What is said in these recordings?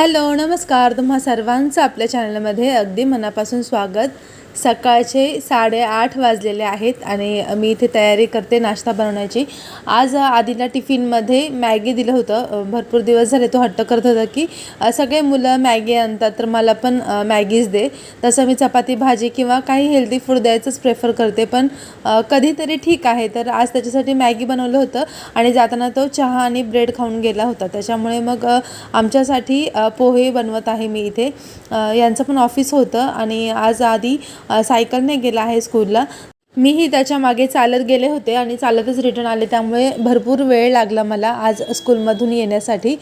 Hello नमस्कार. तुम्हा सर्वांचं आपल्या चॅनलमध्ये अगदी मनापासून स्वागत. सकाळचे साडेआठ वाजलेले आहेत आणि मी इथे तयारी करते नाश्ता बनवण्याची. आज आधीला टिफिनमध्ये मॅगी दिलं होतं. भरपूर दिवस झाले तो हट्ट करत होता की सगळे मुलं मॅगी आणतात तर मला पण मॅगीज दे. तसं मी चपाती भाजी किंवा काही हेल्दी फूड द्यायचंच प्रेफर करते पण कधीतरी ठीक आहे. तर आज त्याच्यासाठी मॅगी बनवलं होतं आणि जाताना तो चहा आणि ब्रेड खाऊन गेला होता. त्याच्यामुळे मग आमच्यासाठी पोहे बनवत आहे मी इथे. यांचं पण ऑफिस होतं आणि आज आधी सायकलने गेला आहे स्कूलला. मीही त्याच्यामागे चालत गेले होते आणि चालतच रिटर्न आले. त्यामुळे भरपूर वेळ लागला मला आज स्कूलमधून येण्यासाठी.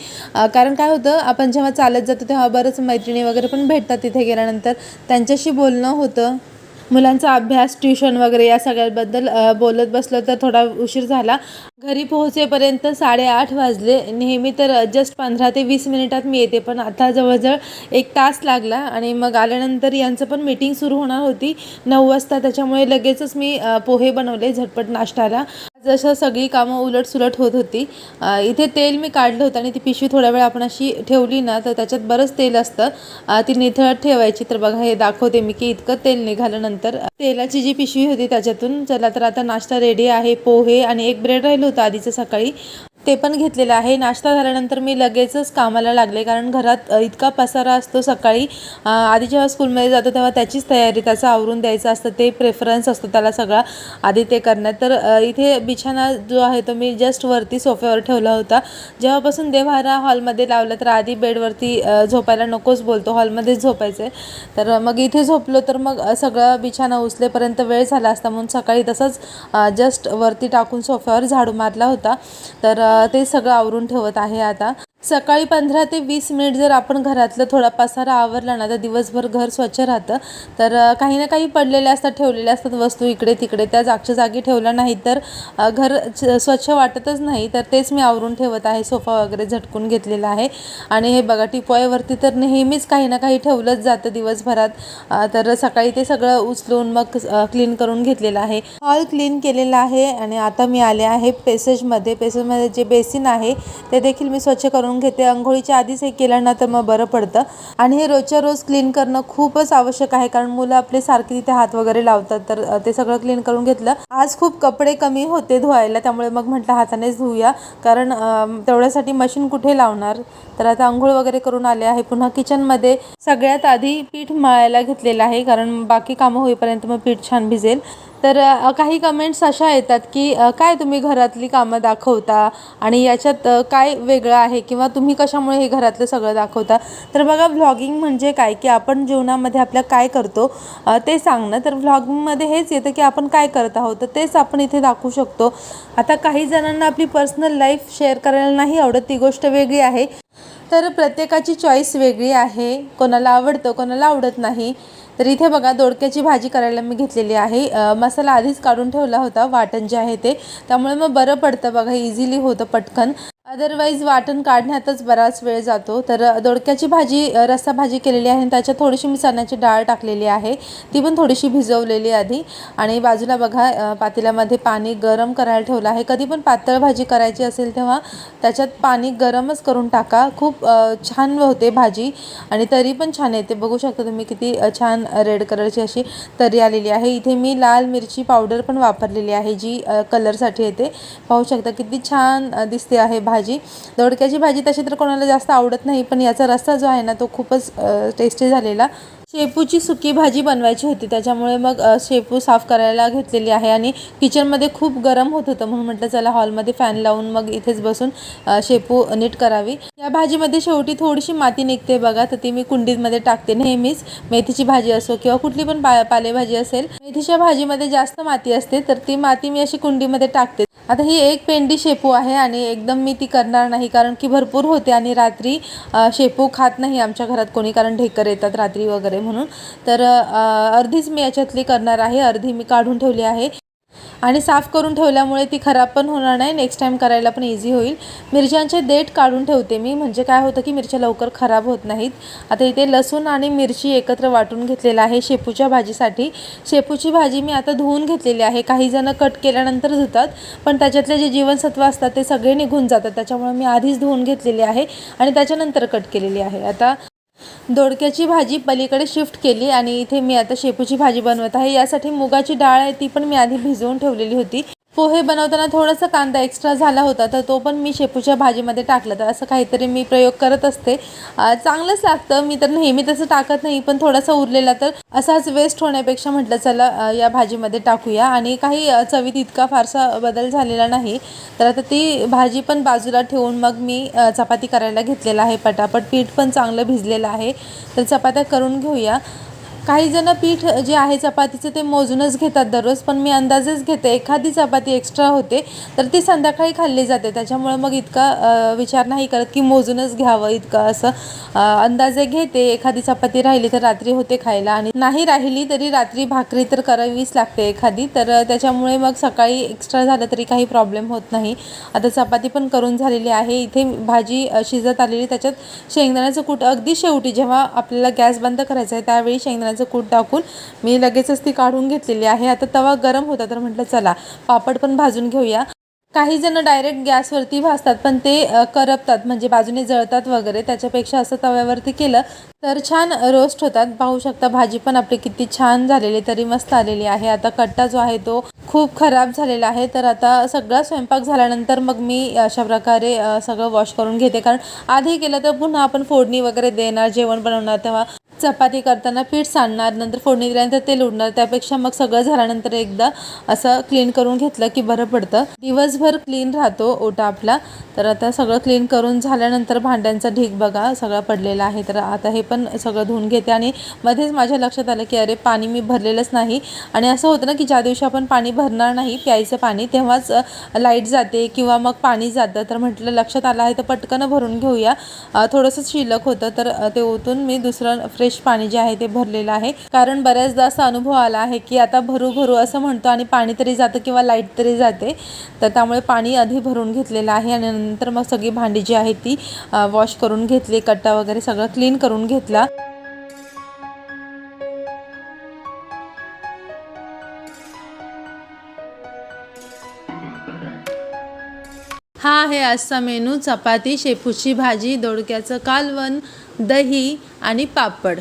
कारण काय होतं आपण जेव्हा चालत जातो तेव्हा बरंच मैत्रिणी वगैरे पण भेटतात तिथे गेल्यानंतर. त्यांच्याशी बोलणं होतं. मुलांचा अभ्यास ट्युशन वगैरे या सगळ्याबद्दल बोलत बसलो तर थोडा उशीर झाला. घरी पोहोचेपर्यंत साडेआठ वाजले. नेहमी तर जस्ट पंधरा ते वीस मिनिटात मी येते पण आता जवळजवळ एक तास लागला आणि मग आल्यानंतर यांचं पण मीटिंग सुरू होणार होती. नऊ वाजता त्याच्यामुळे लगेचच मी पोहे बनवले झटपट नाश्त्याला. जसं सगळी कामं उलटसुलट होत होती. इथे तेल मी काढलं होतं आणि ती पिशवी थोड्या वेळ आपण अशी ठेवली ना तर त्याच्यात बरंच तेल असतं. ती निथळत ठेवायची. तर बघा हे दाखवते मी की इतकं तेल निघालं नंतर तेलाची जी पिशवी होती त्याच्यातून चला तर आता नाश्ता रेडी आहे पोहे आणि एक ब्रेड राहिलं होतं आधीचं सकाळी. ते पण घेतलेलं आहे. नाश्ता झाल्यानंतर मी लगेचच कामाला लागले कारण घरात इतका पसारा असतो सकाळी. आधी जेव्हा स्कूलमध्ये जातो तेव्हा त्याचीच तयारी त्याचं आवरून द्यायचं असतं ते प्रेफरन्स असतो त्याला सगळा. आधी ते करण्यात. तर इथे बिछाना जो आहे तो मी जस्ट वरती सोफ्यावर ठेवला होता. जेव्हापासून देव्हारा हॉलमध्ये लावला तर आधी बेडवरती झोपायला नकोच बोलतो. हॉलमध्येच झोपायचं आहे. तर मग इथे झोपलो तर मग सगळं बिछाना उचलेपर्यंत वेळ झाला असता. म्हणून सकाळी तसंच जस्ट वरती टाकून सोफ्यावर झाडू मारला होता. तर ते सगळं आवरून ठेवत आहे आता. सकाळी पंधरा ते वीस मिनिट जर आपण घरातलं थोडा पसारा आवरला ना तर दिवसभर घर स्वच्छ राहतं. तर काही ना काही पडलेले असतात ठेवलेल्या असतात वस्तू इकडे तिकडे. त्या जागच्या जागी ठेवल्या नाही तर घर च- स्वच्छ वाटतच नाही. तर तेच मी आवरून ठेवत आहे सोफा वगैरे झटकून घेतलेला आहे. आणि हे बघा टिपॉयवरती तर नेहमीच काही ना काही ठेवलंच जातं दिवसभरात. तर सकाळी ते सगळं उचलून मग क्लीन करून घेतलेलं आहे. हॉल क्लीन केलेला आहे आणि आता मी आले आहे पेसेजमध्ये. पेसेजमध्ये जे बेसिन आहे ते देखील मी स्वच्छ करून घेते. आंघोळीच्या आधीच हे केलं ना तर मग बरं पडतं. आणि हे रोजच्या रोज क्लीन करणं खूपच आवश्यक आहे. कारण मुलं आपले सारखे तिथे हात वगैरे लावतात. तर ते सगळं क्लीन करून घेतलं. आज खूप कपडे कमी होते धुवायला. त्यामुळे मग म्हटलं हातानेच धुऊया. कारण तेवढ्यासाठी मशीन कुठे लावणार? तर आता आंघोळ वगैरे करून आले आहे. पुन्हा किचनमध्ये सगळ्यात आधी पीठ मळायला घेतलेलं आहे. कारण बाकी कामं होईपर्यंत मग पीठ छान भिजेल. तर काही कमेंट्स अशा येतात की काय तुम्ही घरातली कामं दाखवता? आणि याच्यात काय वेगळं आहे? किंवा तुम्ही कशामुळे हे घरातलं सगळं दाखवता? तर बघा व्लॉगिंग म्हणजे काय? की आपण जीवनामध्ये आपल्या काय करतो ते सांगणं. तर व्लॉगिंगमध्ये हेच येतं की आपण काय करत आहोत तर तेच आपण इथे दाखवू शकतो. आता काही जणांना आपली पर्सनल लाईफ शेअर करायला नाही आवडत ती गोष्ट वेगळी आहे. तर प्रत्येकाची चॉईस वेगळी आहे. कोणाला आवडतं कोणाला आवडत नाही. तर इथे बघा दोडक्याची भाजी करायला मी घेतलेली आहे. मसाला आधीच काढून ठेवला होता वाटण जे आहे ते. त्यामुळे मग बरं पडतं बघा इझिली होतं पटकन. अदरवाईज वाटण काढण्यातच बराच वेळ जातो. तर दोडक्याची भाजी रस्सा भाजी केलेली आहे आणि त्याच्यात थोडीशी मी चण्याची डाळ टाकलेली आहे. ती पण थोडीशी भिजवलेली आधी. आणि बाजूला बघा पातेल्यामध्ये पाणी गरम करायला ठेवलं आहे. कधी पण पातळ भाजी करायची असेल तेव्हा त्याच्यात पाणी गरमच करून टाका. खूप छान होते भाजी. आणि तरी पण छान येते बघू शकता तुम्ही किती छान रेड कलरची अशी तरी आलेली आहे. इथे मी लाल मिरची पावडर पण वापरलेली आहे जी कलरसाठी येते. पाहू शकता किती छान दिसते आहे भाजी. दोडक्याची भाजी तशी तर कोणाला जास्त आवडत नाही पण याचा रस्सा जो आहे ना तो खूपच टेस्टी झालेला. शेपूची सुकी भाजी बनवायची होती त्याच्यामुळे मग शेपू साफ करायला घेतलेली आहे आणि किचनमध्ये खूप गरम होत होतं म्हणून म्हटलं चला हॉलमध्ये फॅन लावून मग इथेच बसून शेपू नीट करावी. या भाजीमध्ये शेवटी थोडीशी माती निघते बघा तर ती मी कुंडीमध्ये टाकते. नेहमीच मेथीची भाजी असो किंवा कुठली पण पा पालेभाजी असेल मेथीच्या भाजीमध्ये जास्त माती असते तर ती माती मी अशी कुंडीमध्ये टाकते. आता ही एक पेंडी शेपू आहे आणि एकदम मी ती करणार नाही कारण की भरपूर होते आणि रात्री शेपू खात नाही आमच्या घरात कोणी कारण ढेकर येतात रात्री वगैरे म्हणून. तर अर्धीच मी याच्यातली करणार आहे अर्धी मी काढून ठेवली आहे. आणि साफ करून ठेवल्यामुळे ती खराब पण होणार नाही. नेक्स्ट टाईम करायला पण इझी होईल. मिरच्यांचे देठ काढून ठेवते मी. म्हणजे काय होतं की मिरच्या लवकर खराब होत नाहीत. आता इथे लसूण आणि मिरची एकत्र वाटून घेतलेलं आहे शेपूच्या भाजीसाठी. शेपूची भाजी मी आता धुवून घेतलेली आहे. काही जणं कट केल्यानंतर धुतात पण त्याच्यातले जे जीवनसत्व असतात ते सगळे निघून जातात. त्याच्यामुळे मी आधीच धुवून घेतलेली आहे आणि त्याच्यानंतर कट केलेली आहे. आता दोडक्याची भाजी पलीकडे शिफ्ट केली आणि इथे मी आता शेपूची भाजी बनवत आहे. यासाठी मुगाची डाळ आहे ती पण मी आधी भिजवून ठेवलेली होती. पोहे बनवताना थोडासा कांदा एक्स्ट्रा झाला होता तर तो पण मी शेपूच्या भाजीमध्ये टाकला. तर असं काहीतरी मी प्रयोग करत असते. चांगलंच लागतं. मी तर नेहमी तसं टाकत नाही पण थोडासा उरलेला तर असाच वेस्ट होण्यापेक्षा म्हटलं चला या भाजीमध्ये टाकूया. आणि काही चवीत इतका फारसा बदल झालेला नाही. तर आता ती भाजी पण बाजूला ठेवून मग मी चपाती करायला घेतलेला आहे पटापट. पीठ पण चांगलं भिजलेलं आहे. तर चपात्या करून घेऊया. काही जण पीठ जे आहे चपातीचं ते मोजूनच घेतात दररोज पण मी अंदाजेच घेते एखादी चपाती एक्स्ट्रा होते तर ती संध्याकाळी खाल्ली जाते. त्याच्यामुळे मग इतका विचार नाही करत की मोजूनच घ्यावं इतकं असं. अंदाजे घेते एखादी चपाती राहिली तर रात्री होते खायला आणि नाही राहिली तरी रात्री भाकरी तर करावीच लागते एखादी तर त्याच्यामुळे मग सकाळी एक्स्ट्रा झालं तरी काही प्रॉब्लेम होत नाही. आता चपाती पण करून झालेली आहे इथे भाजी शिजत आलेली त्याच्यात शेंगदाण्याचं कूट अगदी शेवटी जेव्हा आपल्याला गॅस बंद करायचा आहे त्यावेळी शेंगदाण्याचं कूट टाकून मी लगेचच ती काढून घेतलेली आहे. आता तवा गरम होता तर म्हटलं चला पापड पण भाजून घेऊया. काही जण डायरेक्ट गॅसवरती भाजतात पण ते करपतात म्हणजे बाजूने जळतात वगैरे. त्याच्यापेक्षा असं तव्यावरती केलं तर छान रोस्ट होतात. पाहू शकता भाजी पण आपली किती छान झालेली तरी मस्त आलेली आहे. आता कट्टा जो आहे तो खूप खराब झालेला आहे. तर आता सगळा स्वयंपाक झाल्यानंतर मग मी अशा प्रकारे सगळं वॉश करून घेते. कारण आधी केलं तर पुन्हा आपण फोडणी वगैरे देणार जेवण बनवणार तेव्हा चपाती करताना पीठ सांडणार नंतर फोडणी दिल्यानंतर तेल उडणार त्यापेक्षा मग सगळं झाल्यानंतर एकदा असं क्लीन करून घेतलं की बरं पडतं. दिवसभर क्लीन राहतो ओटा आपला. तर आता सगळं क्लीन करून झाल्यानंतर भांड्यांचा ढीग बघा सगळा पडलेला आहे. तर आता हे पण सगळं धुवून घेते आणि मध्येच माझ्या लक्षात आलं की अरे पाणी मी भरलेलंच नाही. आणि असं होतं ना की ज्या दिवशी आपण पाणी भरणार नाही प्यायचं पाणी तेव्हाच लाइट जाते किंवा मग पाणी जातं. तर म्हटलं लक्षात आलं आहे तर पटकन भरून घेऊया. थोडंसं शिल्लक होतं तर ते ओतून मी दुसरं फ्रेश फ्रेश पाणी जे आहे ते भरलेलं आहे. कारण बऱ्याचदा असा अनुभव आला आहे की आता भरू भरू असं म्हणतो आणि पाणी तरी जातं किंवा लाइट तरी जाते. तर त्यामुळे पाणी आधी भरून घेतलेलं आहे आणि नंतर मग सगळी भांडी जी आहे ती वॉश करून घेतली कट्टा वगैरे सगळं क्लीन करून घेतला. हा आहे आजचा मेनू. चपाती शेपूची भाजी दोडक्याचं कालवण दही आणि पापड.